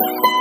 Bye.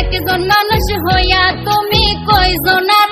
একজন মানুষ হইয়া তুমি কইজনার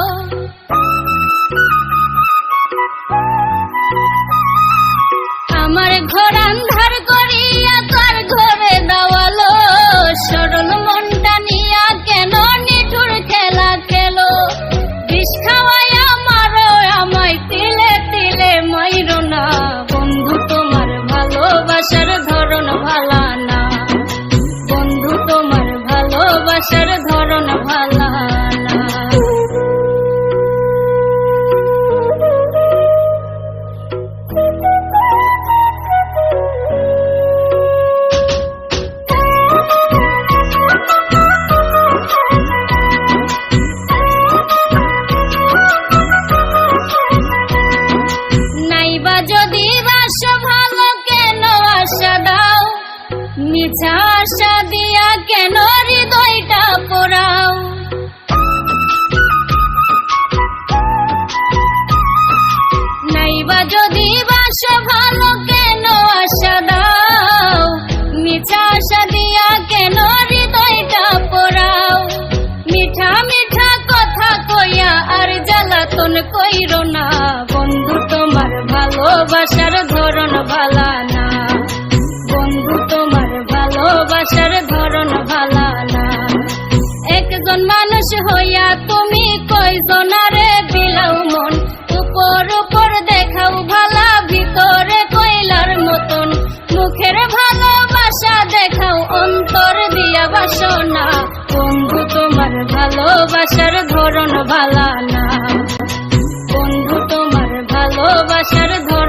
ভালোবাসার ধরন ভালা যদি কেন দাও? মিছা আশা দিয়া কেন হৃদয় জ্বালাতন কইর না। আপনার ঘর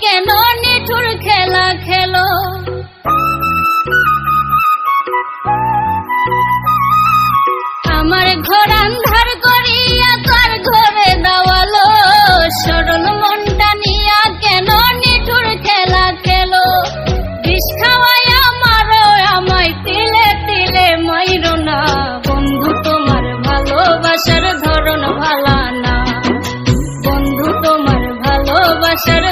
কেন নিঠুর খেলা খেলো? আমার ঘর আন্ধার করিয়া তার ঘরে দাওয়ালো? সরল মনটা নিয়া কেন নিঠুর খেলা খেলো? বিষ খাওয়াইয়া মারো আমায় তিলে তিলে মাইরো না। বন্ধু, তোমার ভালোবাসার ধরন ভালা না। বন্ধু, তোমার ভালোবাসার